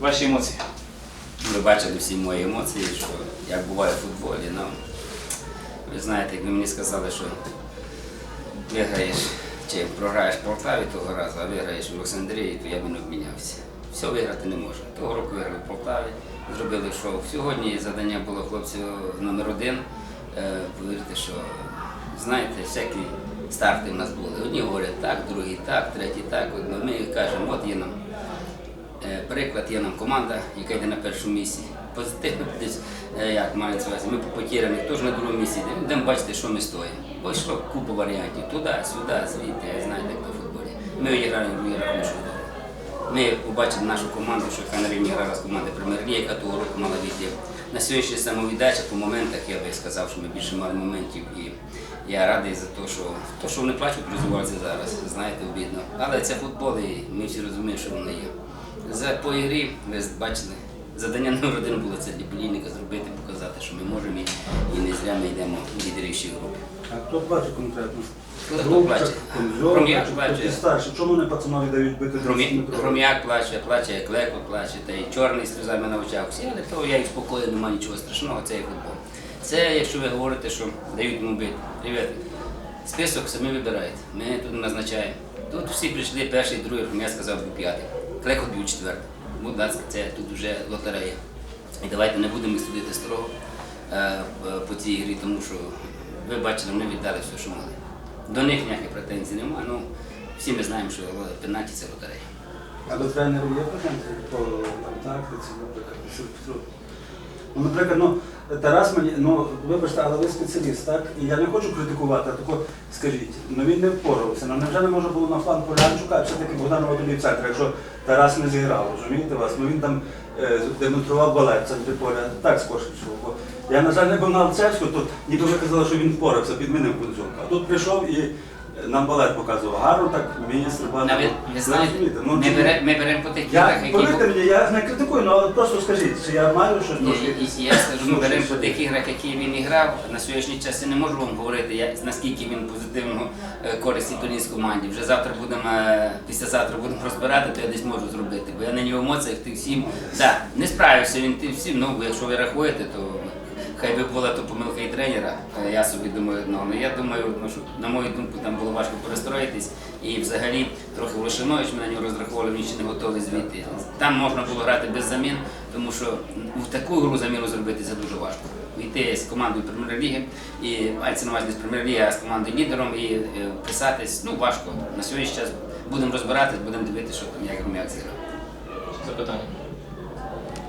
Ваші емоції. Ви бачили всі мої емоції, що як буває в футболі. Ну, ви знаєте, якби мені сказали, що виграєш чи програєш в Полтаві того разу, а виграєш в Олександрії, то я б не обмінявся. Все виграти не можна. Того року виграли в Полтаві, зробили шоу. Сьогодні завдання було хлопців номер один. Е, Повірте, що знаєте, всякі старти в нас були. Одні говорять так, другі так, треті так. Ми кажемо, от є нам Приклад є нам команда, яка йде на першому місці. Позитивно десь, е, як мається увазі, ми по потеряних теж на другому місці. Йдемо бачити, що ми стоїмо. Бо йшло купа варіантів. Туди, сюди, звідти, знаєте, як на футболі. Ми грали в другий рахунок. Ми побачили нашу команду, що яка на рівні грала з команди прем'єр-ліги, яка того року мала відділ. На сьогоднішній самовіддача по моментах я би сказав, що ми більше мали моментів. І я радий за те, що то, що вони плачуть, розвиваються зараз. Знаєте, обідно. Але це футбол, і ми всі розуміємо, що воно є. За по ігрі ви бачили, завдання номер один було це для полійника зробити, показати, що ми можемо і, і не зря ми йдемо в лідерівшій групі. А хто плаче конкретно? Хто плаче? Комзьор, плаче. хтось. Чому не пацанові дають бити Громі- 10 метрів? Гром'як плаче, плаче, Клеко плаче, та й чорний сльозами на очах. Всі але того я їх спокою, немає нічого страшного, це є футбол. Це якщо ви говорите, що дають йому бити. Ребята, список самі вибираєте. Ми тут назначаємо. Тут всі прийшли перший, другий, я сказав, був п'ятий. Клеко б'ють четвертий. Будь ласка, це тут вже лотерея. І давайте не будемо судити строго е, по цій грі, тому що ви бачили, вони віддали все, що могли. До них ніяких претензій немає. Ну, всі ми знаємо, що пенальті це лотерея. А до тренерів є претензії по там, тактиці, наприклад? Ну, наприклад, ну, Тарас мені, ну, вибачте, але ви спеціаліст, так? І я не хочу критикувати, а тако скажіть, ну він не впорався. Ну невже не може було на фланг Полянчука, а все-таки Богданова тоді в центр, якщо Тарас не зіграв, розумієте вас? Ну він там е, демонстрував балет в поля, так пішов. Бо я, на жаль, не був на Алцевську, то ніби ви казали, що він впорався, підмінив Кунзюка. А тут прийшов і нам балет показував. Гарно так вміє стрибати. Навіть ви знаєте, розумієте? Ну, ми, бере, ми беремо по тих іграх, Я, які повірте мені, я не критикую, ну, але просто скажіть, чи я маю щось Ні, трошки. і- і я скажу, ми Ну, беремо по тих іграх, які він і грав. На сьогоднішній час я не можу вам говорити, я, наскільки він позитивного е, користі Туніс команді. Вже завтра будемо, е, післязавтра будемо розбирати, то я десь можу зробити. Бо я нині в емоціях тих всім. Да, не справився він тим всім, ну якщо ви рахуєте, то хай би була то помилка і тренера. Е, Я собі думаю, ну, але я думаю, ну, що, на мою думку, там було важко перестроїтись. І взагалі трохи Волошинович, ми на нього розраховували, він ще не готовий звідти. Там можна було грати без замін, тому що в таку гру заміну зробити це дуже важко. Йти з командою прем'єр-ліги, і мається на увазі з прем'єр-ліги, а з командою лідером і е, писатись, ну важко. На сьогоднішній час будемо розбиратись, будемо дивитися, що там як громяк зіграв. Запитання.